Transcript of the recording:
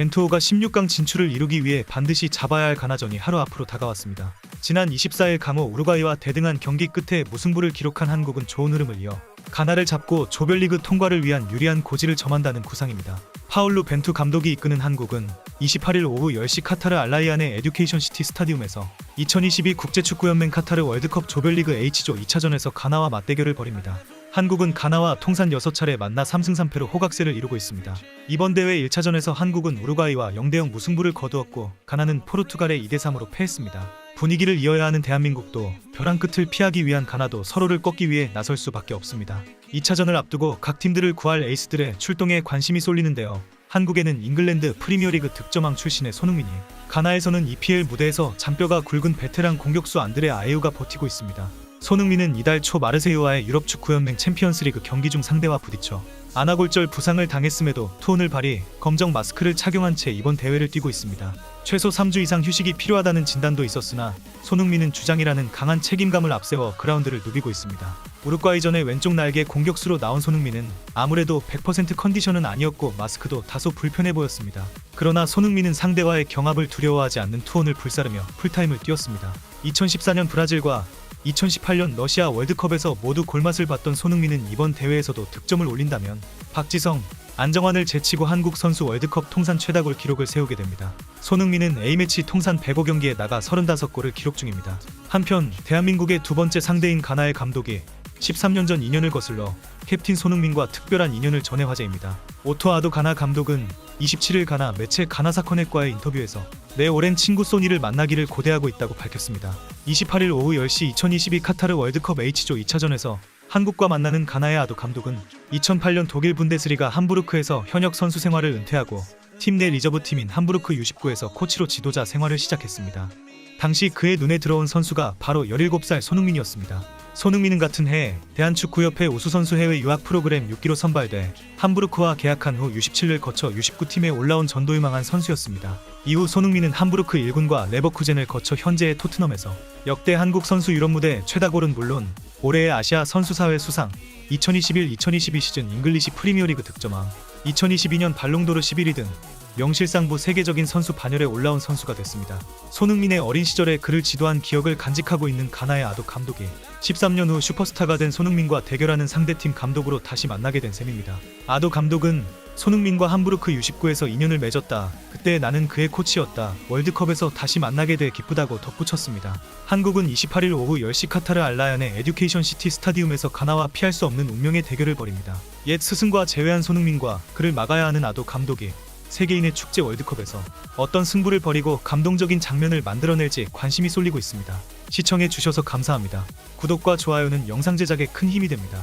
벤투호가 16강 진출을 이루기 위해 반드시 잡아야 할 가나전이 하루 앞으로 다가왔습니다. 지난 24일 강호 우루과이와 대등한 경기 끝에 무승부를 기록한 한국은 좋은 흐름을 이어 가나를 잡고 조별리그 통과를 위한 유리한 고지를 점한다는 구상입니다. 파울루 벤투 감독이 이끄는 한국은 28일 오후 10시 카타르 알라이안의 에듀케이션 시티 스타디움에서 2022 국제축구연맹 카타르 월드컵 조별리그 H조 2차전에서 가나와 맞대결을 벌입니다. 한국은 가나와 통산 6차례 만나 3승 3패로 호각세를 이루고 있습니다. 이번 대회 1차전에서 한국은 우루과이와 0대0 무승부를 거두었고 가나는 포르투갈에 2대3으로 패했습니다. 분위기를 이어야 하는 대한민국도 벼랑 끝을 피하기 위한 가나도 서로를 꺾기 위해 나설 수밖에 없습니다. 2차전을 앞두고 각 팀들을 구할 에이스들의 출동에 관심이 쏠리는데요. 한국에는 잉글랜드 프리미어리그 득점왕 출신의 손흥민이 가나에서는 EPL 무대에서 잔뼈가 굵은 베테랑 공격수 안드레 아에우가 버티고 있습니다. 손흥민은 이달 초 마르세유와의 유럽 축구연맹 챔피언스리그 경기 중 상대와 부딪혀 아나골절 부상을 당했음에도 투혼을 발휘 검정 마스크를 착용한 채 이번 대회를 뛰고 있습니다. 최소 3주 이상 휴식이 필요하다는 진단도 있었으나 손흥민은 주장이라는 강한 책임감을 앞세워 그라운드를 누비고 있습니다. 우루과이전의 왼쪽 날개 공격수로 나온 손흥민은 아무래도 100% 컨디션은 아니었고 마스크도 다소 불편해 보였습니다. 그러나 손흥민은 상대와의 경합을 두려워하지 않는 투혼을 불사르며 풀타임을 뛰었습니다. 2014년 브라질과 2018년 러시아 월드컵에서 모두 골맛을 봤던 손흥민은 이번 대회에서도 득점을 올린다면 박지성, 안정환을 제치고 한국 선수 월드컵 통산 최다골 기록을 세우게 됩니다. 손흥민은 A매치 통산 105 경기에 나가 35골을 기록 중입니다. 한편 대한민국의 두 번째 상대인 가나의 감독이 13년 전 인연을 거슬러 캡틴 손흥민과 특별한 인연을 전해 화제입니다. 오토 아도 가나 감독은 27일 가나 매체 가나 사커넷과의 인터뷰에서 내 오랜 친구 소니를 만나기를 고대하고 있다고 밝혔습니다. 28일 오후 10시 2022 카타르 월드컵 H조 2차전에서 한국과 만나는 가나의 아도 감독은 2008년 독일 분데스리가 함부르크에서 현역 선수 생활을 은퇴하고 팀 내 리저브 팀인 함부르크 U19에서 코치로 지도자 생활을 시작했습니다. 당시 그의 눈에 들어온 선수가 바로 17살 손흥민이었습니다. 손흥민은 같은 해 대한축구협회 우수선수 해외 유학 프로그램 6기로 선발돼 함부르크와 계약한 후 U17을 거쳐 U19팀에 올라온 전도유망한 선수였습니다. 이후 손흥민은 함부르크 1군과 레버쿠젠을 거쳐 현재의 토트넘에서 역대 한국 선수 유럽 무대 최다골은 물론 올해의 아시아 선수사회 수상 2021-2022 시즌 잉글리시 프리미어리그 득점왕 2022년 발롱도르 11위 등 명실상부 세계적인 선수 반열에 올라온 선수가 됐습니다. 손흥민의 어린 시절에 그를 지도한 기억을 간직하고 있는 가나의 아도 감독이 13년 후 슈퍼스타가 된 손흥민과 대결하는 상대팀 감독으로 다시 만나게 된 셈입니다. 아도 감독은 손흥민과 함부르크 U19에서 인연을 맺었다. 그때 나는 그의 코치였다. 월드컵에서 다시 만나게 돼 기쁘다고 덧붙였습니다. 한국은 28일 오후 10시 카타르 알라얀의 에듀케이션 시티 스타디움에서 가나와 피할 수 없는 운명의 대결을 벌입니다. 옛 스승과 제외한 손흥민과 그를 막아야 하는 아도 감독이 세계인의 축제 월드컵에서 어떤 승부를 벌이고 감동적인 장면을 만들어낼지 관심이 쏠리고 있습니다. 시청해 주셔서 감사합니다. 구독과 좋아요는 영상 제작에 큰 힘이 됩니다.